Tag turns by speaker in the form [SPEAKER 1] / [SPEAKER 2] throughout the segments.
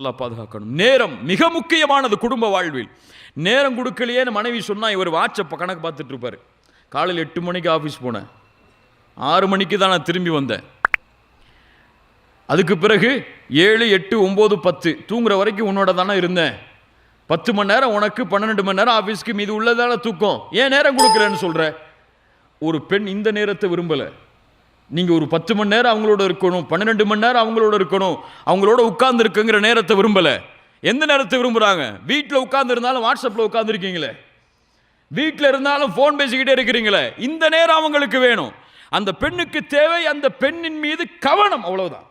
[SPEAKER 1] அல்லாஹ் பாதுகாக்கணும். நேரம் மிக முக்கியமானது குடும்ப வாழ்வில். நேரம் கொடுக்கலையேன்னு மனைவி சொன்னால் இவர் வாட்சப்ப கணக்கு பார்த்துட்டு இருப்பார். காலையில் எட்டு மணிக்கு ஆஃபீஸ் போனேன். ஆறு மணிக்கு தான் நான் திரும்பி வந்தேன். அதுக்கு பிறகு ஏழு எட்டு ஒம்பது பத்து தூங்குற வரைக்கும் உன்னோட தானே இருந்தேன். பத்து மணி நேரம் உனக்கு பன்னெண்டு மணி நேரம் ஆஃபீஸ்க்கு மீது உள்ளதால தூக்கம். ஏன் நேரம் கொடுக்கலன்னு சொல்கிற ஒரு பெண் இந்த நேரத்தை விரும்பலை. நீங்கள் ஒரு பத்து மணி நேரம் அவங்களோட இருக்கணும் பன்னிரெண்டு மணி நேரம் அவங்களோட இருக்கணும் அவங்களோட உட்கார்ந்து இருக்குங்கிற நேரத்தை விரும்பலை. எந்த நேரத்தை விரும்புகிறாங்க வீட்டில் உட்கார்ந்து இருந்தாலும் வாட்ஸ்அப்பில் உட்காந்துருக்கீங்களே வீட்டில் இருந்தாலும் ஃபோன் பேசிக்கிட்டே இருக்கிறீங்களே? இந்த நேரம் அவங்களுக்கு வேணும். அந்த பெண்ணுக்கு தேவை அந்த பெண்ணின் மீது கவனம் அவ்வளவுதான்.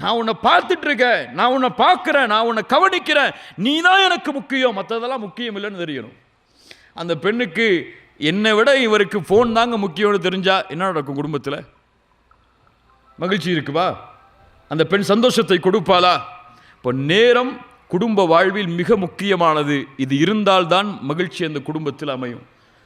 [SPEAKER 1] நான் உன்னை பார்த்துட்டு இருக்கேன் நான் உன்னை பார்க்குறேன் நான் உன்னை கவனிக்கிறேன். நீ தான் எனக்கு முக்கியம். மற்றதெல்லாம் முக்கியம் இல்லைன்னு தெரியணும். அந்த பெண்ணுக்கு என்னை விட இவருக்கு ஃபோன் தாங்க முக்கியம்னு தெரிஞ்சா என்ன நடக்கும் குடும்பத்தில்? மகிழ்ச்சி இருக்குவா? அந்த பெண் சந்தோஷத்தை கொடுப்பாளா? இப்போ நேரம் குடும்ப வாழ்வில் மிக முக்கியமானது. இது இருந்தால்தான் மகிழ்ச்சி அந்த குடும்பத்தில் அமையும்.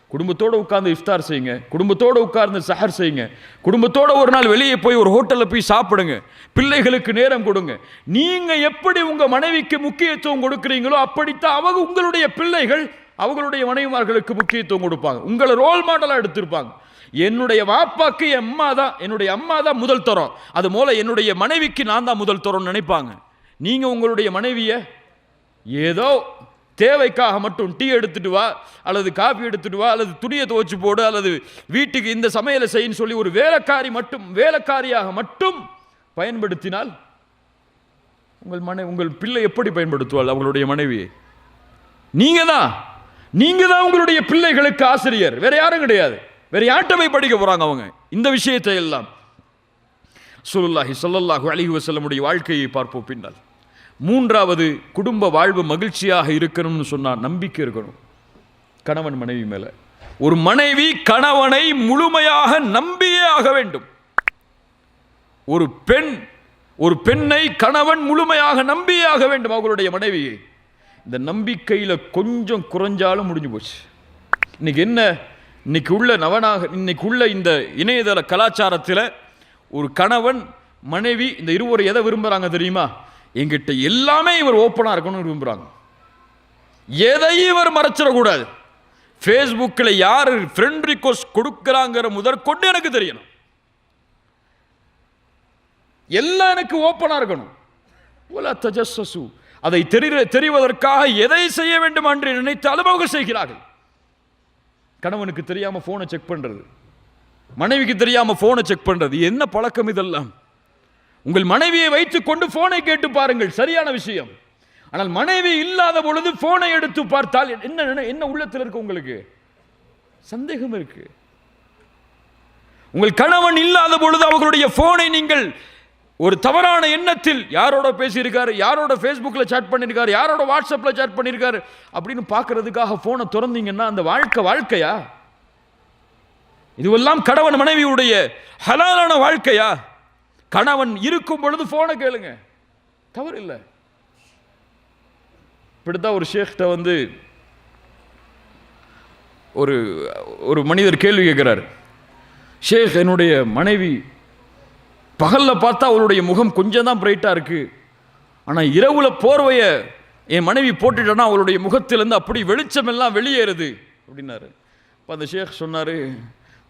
[SPEAKER 1] குடும்பத்தோடு உட்கார்ந்து இஃப்தார் செய்யுங்க. குடும்பத்தோடு உட்கார்ந்து சஹர் செய்யுங்க. குடும்பத்தோட ஒரு நாள் வெளியே போய் ஒரு ஹோட்டலில் போய் சாப்பிடுங்க. பிள்ளைகளுக்கு நேரம் கொடுங்க. நீங்கள் எப்படி உங்கள் மனைவிக்கு முக்கியத்துவம் கொடுக்குறீங்களோ அப்படித்தான் அவங்க உங்களுடைய பிள்ளைகள் அவங்களுடைய மனைவிமார்களுக்கு முக்கியத்துவம் கொடுப்பாங்க. உங்களை ரோல் மாடலாக எடுத்திருப்பாங்க. என்னுடைய வாப்பாக்கு என் அம்மா தான் என்னுடைய அம்மா தான் முதல் தரம். அது போல் என்னுடைய மனைவிக்கு நான் தான் முதல் தரம்னு நினைப்பாங்க. நீங்கள் உங்களுடைய மனைவியை ஏதோ தேவைக்காக மட்டும் டீ எடுத்துட்டு வா அல்லது காஃபி எடுத்துட்டு வா அல்லது துணியை துவைச்சு போடு அல்லது வீட்டுக்கு இந்த சமையலை செய்யின்னு சொல்லி ஒரு வேலைக்காரி மட்டும் வேலைக்காரியாக மட்டும் பயன்படுத்தினால் உங்கள் மனை உங்கள் பிள்ளை எப்படி பயன்படுத்துவாள் அவங்களுடைய மனைவியை? நீங்கள் தான் நீங்க தான் உங்களுடைய பிள்ளைகளுக்கு ஆசிரியர். வேற யாரும் கிடையாது. வேற யார்கிட்ட போய் படிக்க போறாங்க அவங்க? இந்த விஷயத்தை எல்லாம் சுல்லாஹி சொல்லல்லாஹு அலிஹி வசல்லமுடைய வாழ்க்கையை பார்ப்போம் பின்னால். மூன்றாவது குடும்ப வாழ்வு மகிழ்ச்சியாக இருக்கணும்னு சொன்னா நம்பிக்கை இருக்கணும். கணவன் மனைவி மேல. ஒரு மனைவி கணவனை முழுமையாக நம்பியே ஆக வேண்டும். ஒரு பெண் ஒரு பெண்ணை கணவன் முழுமையாக நம்பியே ஆக வேண்டும் அவர்களுடைய மனைவியை. இந்த நம்பிக்கையில் கொஞ்சம் குறைஞ்சாலும் முடிஞ்சு போச்சு. இன்றைக்கி என்ன? இன்னைக்கு உள்ள நவனாக இன்னைக்கு உள்ள இந்த இணையதள கலாச்சாரத்தில் ஒரு கணவன் மனைவி இந்த இருவர் எதை விரும்புகிறாங்க தெரியுமா? எங்கிட்ட எல்லாமே இவர் ஓப்பனாக இருக்கணும்னு விரும்புகிறாங்க எதையும் இவர் மறைச்சிடக்கூடாது. ஃபேஸ்புக்கில் யார் ஃப்ரெண்ட் ரிக்வஸ்ட் கொடுக்குறாங்கிற முதற்கொண்டு எனக்கு தெரியணும். எல்லாம் எனக்கு ஓப்பனாக இருக்கணும். ஓலா தஜஸ்ஸு அதை தெரி தெரிவதற்காக எதை செய்ய வேண்டும் என்று நினைத்து அவங்க செய்கிறார்கள். கணவனுக்கு தெரியாமல் ஃபோனை செக் பண்ணுறது மனைவிக்கு தெரியாமல் ஃபோனை செக் பண்ணுறது என்ன பழக்கம் இதெல்லாம்? உங்கள் மனைவியை வைத்துக்கொண்டு கொண்டு கேட்டு பாருங்கள். சரியான விஷயம். ஆனால் மனைவி இல்லாத பொழுது ஃபோனை எடுத்து பார்த்தால் என்ன என்ன என்ன உள்ளத்தில் இருக்கு உங்களுக்கு? சந்தேகம் இருக்கு. உங்கள் கணவன் இல்லாத பொழுது அவர்களுடைய ஃபோனை நீங்கள் ஒரு தவறான எண்ணத்தில் யாரோட பேசியிருக்காரு? யாரோட ஃபேஸ்புக்கில் சேட் பண்ணியிருக்காரு? யாரோட வாட்ஸ்அப்பில் சேட் பண்ணியிருக்காரு? அப்படின்னு பார்க்கறதுக்காக ஃபோனை திறந்தீங்கன்னா அந்த வாழ்க்கை வாழ்க்கையா? இதுவெல்லாம் கணவன் மனைவியுடைய ஹலாலான வாழ்க்கையா? கணவன் இருக்கும் பொழுது ஃபோனை கேளுங்க. தவறு இல்லை. இப்படித்தான் ஒரு ஷேக்கிட்ட வந்து ஒரு ஒரு மனிதர் கேள்வி கேட்குறாரு. ஷேக் என்னுடைய மனைவி பகலில் பார்த்தா அவளுடைய முகம் கொஞ்சம் தான் பிரைட்டாக இருக்குது ஆனால் இரவில் போர்வையை என் மனைவி போட்டுட்டேன்னா அவளுடைய முகத்திலேருந்து அப்படி வெளிச்சமெல்லாம் வெளியேறுது அப்படின்னாரு. இப்போ அந்த ஷேக் சொன்னார்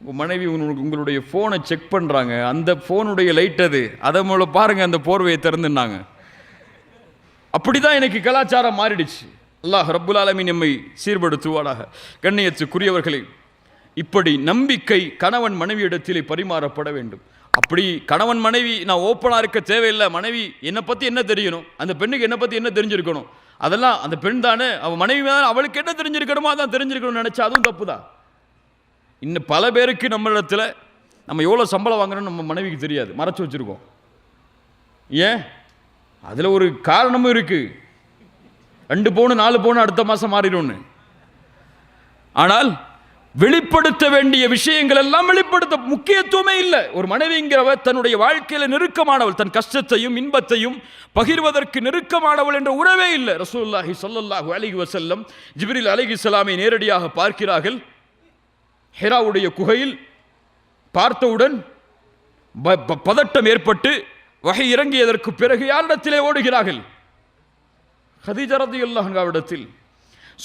[SPEAKER 1] உங்கள் மனைவி உங்களுக்கு உங்களுடைய ஃபோனை செக் பண்ணுறாங்க அந்த ஃபோனுடைய லைட் அது. அதை மூலம் பாருங்கள் அந்த போர்வையை திறந்துன்னாங்க. அப்படி தான் எனக்கு கலாச்சாரம் மாறிடுச்சு. அல்லாஹ் ரப்புல் ஆலமி நம்மை சீர்படுத்துவாடாக கண்ணியத்துக்குரியவர்களே இப்படி நம்பிக்கை கணவன் மனைவியிடத்திலே பரிமாறப்பட வேண்டும். அப்படி கணவன் மனைவி நான் ஓப்பனாக இருக்க தேவையில்லை. மனைவி என்னை பற்றி என்ன தெரியணும்? அந்த பெண்ணுக்கு என்னை பற்றி என்ன தெரிஞ்சிருக்கணும்? அதெல்லாம் அந்த பெண் தானே அவள் மனைவி தான் அவளுக்கு என்ன தெரிஞ்சிருக்கணுமோ அதான் தெரிஞ்சிருக்கணும்னு நினச்சா அதுவும் தப்பு தான் இன்னும் பல பேருக்கு நம்மளிடத்தில் நம்ம எவ்வளோ சம்பளம் வாங்குறோம்னு நம்ம மனைவிக்கு தெரியாது. மறைச்சி வச்சுருக்கோம். ஏன்? அதில் ஒரு காரணமும் இருக்குது ரெண்டு பவுனு நாலு பவுனு அடுத்த மாதம் மாறிடும்னு. ஆனால் வெளிப்படுத்த வேண்டிய விஷயங்கள் எல்லாம் வெளிப்படுத்த முக்கியத்துவமே இல்லை. ஒரு மனைவிங்கிறவ தன்னுடைய வாழ்க்கையில் நெருக்கமானவள் தன் கஷ்டத்தையும் இன்பத்தையும் பகிர்வதற்கு நெருக்கமானவள் என்ற உறவே இல்லை. ரசூல்லாஹி சொல்லல்லாஹு அலிஹி வசல்லம் ஜிப்ரில் அலிஹி அலைஹிஸ்ஸலாமை நேரடியாக பார்க்கிறார்கள். ஹெராவுடைய குகையில் பார்த்தவுடன் ப- பதட்டம் ஏற்பட்டு வகை இறங்கியதற்கு பிறகு யாரிடத்திலே ஓடுகிறார்கள்? ஹதீஜா ரதியுல்லாஹாவிடத்தில்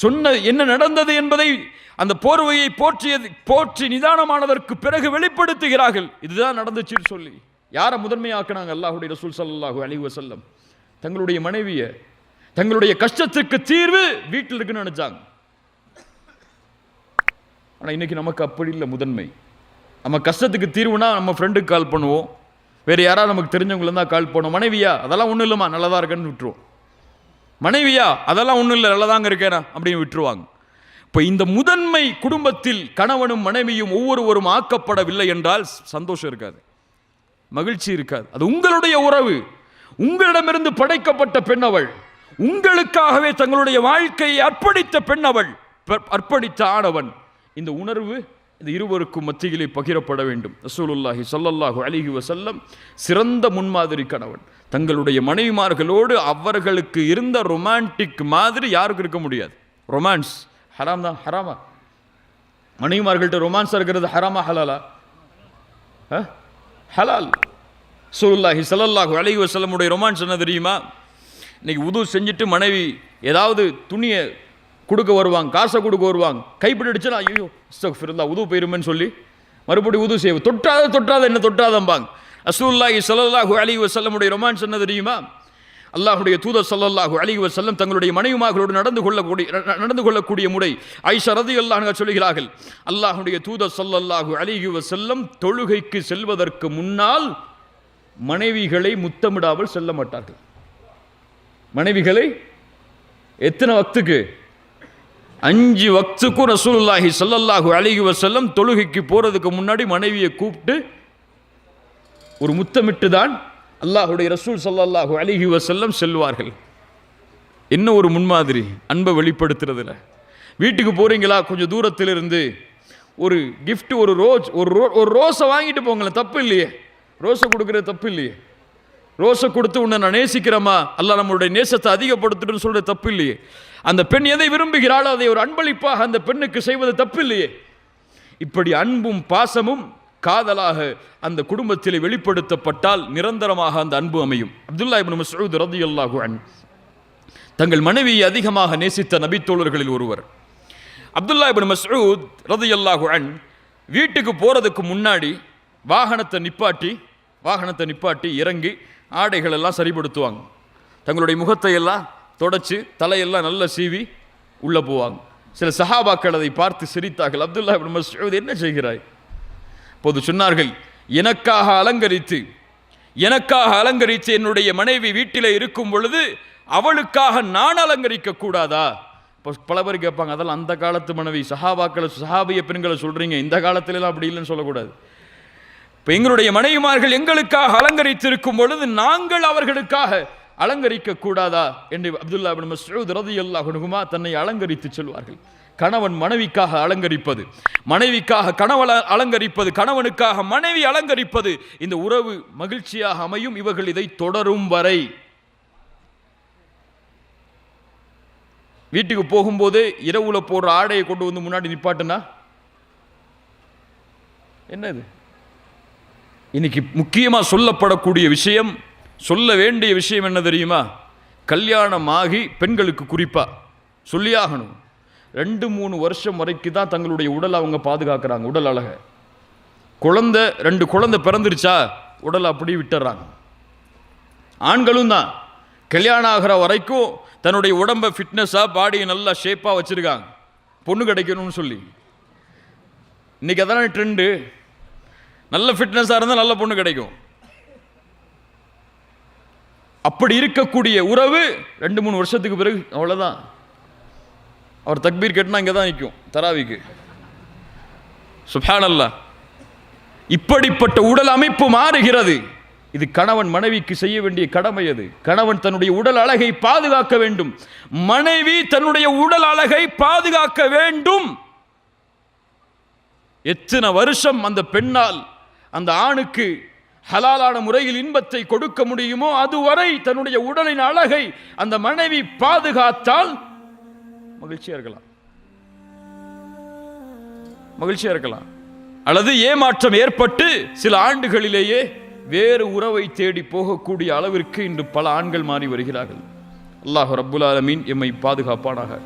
[SPEAKER 1] சொன்ன என்ன நடந்தது என்பதை அந்த போர்வையை போற்றியது போற்றி நிதானமானதற்கு பிறகு வெளிப்படுத்துகிறார்கள். இதுதான் நடந்துச்சுன்னு சொல்லி. யாரை முதன்மையாக்குனாங்க? அல்லாஹுடைய ரசூல் சல்லாஹூ அலி வசல்லம் தங்களுடைய மனைவியை தங்களுடைய கஷ்டத்துக்கு தீர்வு வீட்டில் இருக்குன்னு நினைச்சாங்க. ஆனால் இன்னைக்கு நமக்கு அப்படி இல்லை முதன்மை. நம்ம கஷ்டத்துக்கு தீர்வுனா நம்ம ஃப்ரெண்டுக்கு கால் பண்ணுவோம். வேறு யாராவது நமக்கு தெரிஞ்சவங்களும் தான் கால் பண்ணுவோம். மனைவியா? அதெல்லாம் ஒன்றும் இல்லைம்மா. நல்லதா இருக்குன்னு விட்டுருவோம். மனைவியா அதெல்லாம் ஒன்றும் இல்லை நல்லதாங்க இருக்கேனா? அப்படின்னு விட்டுருவாங்க. இப்போ இந்த முதன்மை குடும்பத்தில் கணவனும் மனைவியும் ஒவ்வொருவரும் ஆக்கப்படவில்லை என்றால் சந்தோஷம் இருக்காது. மகிழ்ச்சி இருக்காது. அது உங்களுடைய உறவு. உங்களிடமிருந்து படைக்கப்பட்ட பெண் அவள். உங்களுக்காகவே தங்களுடைய வாழ்க்கையை அர்ப்பணித்த பெண் அவள். அர்ப்பணித்த ஆணவன். இந்த உணர்வு இந்த இருவருக்கும் மத்தியிலே பகிரப்பட வேண்டும். ரசூலுல்லாஹி ஸல்லல்லாஹு அலிஹி வசல்லம் சிறந்த முன்மாதிரி கணவன். தங்களுடைய மனைவிமார்களோடு அவர்களுக்கு இருந்த ரொமான்டிக் மாதிரி யாருக்கும் இருக்க முடியாது. ரொமான்ஸ் ஹராம் தான் ஹராமா மனைவிமார்கள்ட்ட ரொமான்ஸாக இருக்கிறது ஹராமா ஹலாலா ஆ? ஹலால் சூலுல்லாஹி ஸல்லல்லாஹு அலைஹி வசலமுடைய ரொமான்ஸ் என்ன தெரியுமா? இன்னைக்கு உது செஞ்சுட்டு மனைவி ஏதாவது துணியை கொடுக்க வருவாங்க காசை கொடுக்க வருவாங்க கைப்பிடி ஐயோ ஃபிருந்தா உது போயிருமேன்னு சொல்லி மறுபடியும் உது செய்வோம் தொட்டாத தொட்டாத என்ன தொட்டாதம்பாங்க? அசூல்லாஹி ஸல்லல்லாஹு அலி வசல்லமுடைய ரொமான்ஸ் என்ன தெரியுமா? அல்லாஹுடைய தூதர் சல்லல்லாஹு அலி வசல்லம் தங்களுடைய மனைவிமார்களோடு நடந்து கொள்ளக்கூடிய நடந்து கொள்ளக்கூடிய முறை ஐஷா ரதியல்லாஹு அன்ஹா சொல்கிறார்கள். அல்லாஹுடைய தூதர் சல்லல்லாஹு அலைஹி வசல்லம் தொழுகைக்கு செல்வதற்கு முன்னால் மனைவிகளை முத்தமிடாமல் செல்ல மாட்டார்கள். மனைவிகளை எத்தனை வக்துக்கு? அஞ்சு வக்துக்கும் ரசூலுல்லாஹி சல்லல்லாஹு அலிஹி வசல்லம் தொழுகைக்கு போகிறதுக்கு முன்னாடி மனைவியை கூப்பிட்டு ஒரு முத்தமிட்டு தான் அல்லாஹுடைய ரசூல் சல்லாஹு அலிஹி வசல்லம் செல்வார்கள். என்ன ஒரு முன்மாதிரி அன்பை வெளிப்படுத்துறதுல. வீட்டுக்கு போகிறீங்களா கொஞ்சம் தூரத்தில் இருந்து ஒரு கிஃப்ட் ஒரு ரோஸ் ஒரு ரோ ஒரு ரோஸை வாங்கிட்டு போங்களேன். தப்பு இல்லையே. ரோஸை கொடுக்குறது தப்பு இல்லையே. ரோஸை கொடுத்து உன்னை நான் நேசிக்கிறேமா அல்லாஹ் நம்மளுடைய நேசத்தை அதிகப்படுத்துட்டுன்னு சொல்கிற தப்பு இல்லையே. அந்த பெண் எதை விரும்புகிறாளோ அதை ஒரு அன்பளிப்பாக அந்த பெண்ணுக்கு செய்வது தப்பு இல்லையே. இப்படி அன்பும் பாசமும் காதலாக அந்த குடும்பத்தில் வெளிப்படுத்தப்பட்டால் நிரந்தரமாக அந்த அன்பு அமையும். அப்துல்லா இப்னு ரதி ரலியல்லாஹு அன். தங்கள் மனைவியை அதிகமாக நேசித்த நபித்தோழர்களில் ஒருவர். அப்துல்லா இப்னு மஸ்ஊத் ரலியல்லாஹு அன் வீட்டுக்கு போகிறதுக்கு முன்னாடி வாகனத்தை நிப்பாட்டி வாகனத்தை நிப்பாட்டி இறங்கி ஆடைகளெல்லாம் சரிப்படுத்துவாங்க தங்களுடைய முகத்தை எல்லாம் தலையெல்லாம் நல்ல சீவி உள்ளே போவாங்க. சில சஹாபாக்கள் அதை பார்த்து சிரித்தார்கள். அப்துல்லா இபின் மசூத் என்ன செய்கிறாய்? போது சொன்னார்கள் எனக்காக அலங்கரித்து எனக்காக அலங்கரித்து என்னுடைய மனைவி வீட்டிலே இருக்கும் பொழுது அவளுக்காக நான் அலங்கரிக்க கூடாதா? இப்போ பல பேர் கேட்பாங்க அதெல்லாம் அந்த காலத்து மனைவி சஹாபாக்களை சஹாபிய பெண்களை சொல்றீங்க இந்த காலத்துலலாம் அப்படி இல்லைன்னு சொல்லக்கூடாது. இப்போ எங்களுடைய மனைவிமார்கள் எங்களுக்காக அலங்கரித்திருக்கும் பொழுது நாங்கள் அவர்களுக்காக அலங்கரிக்க கூடாதா? என்று அப்துல்லா பின் மஸ்ஊத் ரதி அல்லாஹ் தன்னை அலங்கரித்து சொல்வார்கள். கணவன் மனைவிக்காக அலங்கரிப்பது. மனைவிக்காக கணவன் அலங்கரிப்பது கணவனுக்காக மனைவி அலங்கரிப்பது. இந்த உறவு மகிழ்ச்சியாக அமையும் இவர்கள் இதை தொடரும் வரை. வீட்டுக்கு போகும்போது இரவுல போடுற ஆடையை கொண்டு வந்து முன்னாடி நிப்பாட்டுனா? என்னது? இன்னைக்கு முக்கியமாக சொல்லப்படக்கூடிய விஷயம் சொல்ல வேண்டிய விஷயம் என்ன தெரியுமா? கல்யாணமாகி பெண்களுக்கு குறிப்பாக சொல்லியாகணும். ரெண்டு மூணு வருஷம் வரைக்கும் தான் தங்களுடைய உடலை அவங்க பாதுகாக்கிறாங்க உடல் அழகை. குழந்தை ரெண்டு குழந்தை பிறந்துருச்சா உடலை அப்படியே விட்டுறாங்க. ஆண்களும் தான். கல்யாணம் ஆகிற வரைக்கும் தன்னுடைய உடம்பை ஃபிட்னஸாக பாடியை நல்லா ஷேப்பாக வச்சுருக்காங்க. பொண்ணு கிடைக்கணும்னு சொல்லி. இன்னைக்கு அதான ட்ரெண்டு நல்ல ஃபிட்னஸாக இருந்தால் நல்ல பொண்ணு கிடைக்கும். அப்படி இருக்கக்கூடிய உறவு ரெண்டு மூணு வருஷத்துக்கு பிறகு அவ்வளோதான் அவர் தக்பீர் கட்டினா இங்கே தான் நிற்கும் தராவிக்கு. சுப்ஹானல்லாஹ். இப்படிப்பட்ட உடல் அமைப்பு மாறுகிறது. இது கணவன் மனைவிக்கு செய்ய வேண்டிய கடமை அது. கணவன் தன்னுடைய உடல் அழகை பாதுகாக்க வேண்டும். மனைவி தன்னுடைய உடல் அழகை பாதுகாக்க வேண்டும். எத்தனை வருஷம் அந்த பெண்ணால் அந்த ஆணுக்கு ஹலாலான முறையில் இன்பத்தை கொடுக்க முடியுமோ அதுவரை தன்னுடைய உடலின் அழகை அந்த மனைவி பாதுகாத்தால் மகிழ்ச்சியா இருக்கலாம். மகிழ்ச்சியா இருக்கலாம். அல்லது ஏமாற்றம் ஏற்பட்டு சில ஆண்டுகளிலேயே வேறு உறவை தேடி போகக்கூடிய அளவிற்கு இன்று பல ஆண்கள் மாறி வருகிறார்கள். அல்லாஹ் ரப்புல் ஆலமீன் எம்மை பாதுகாப்பானாக.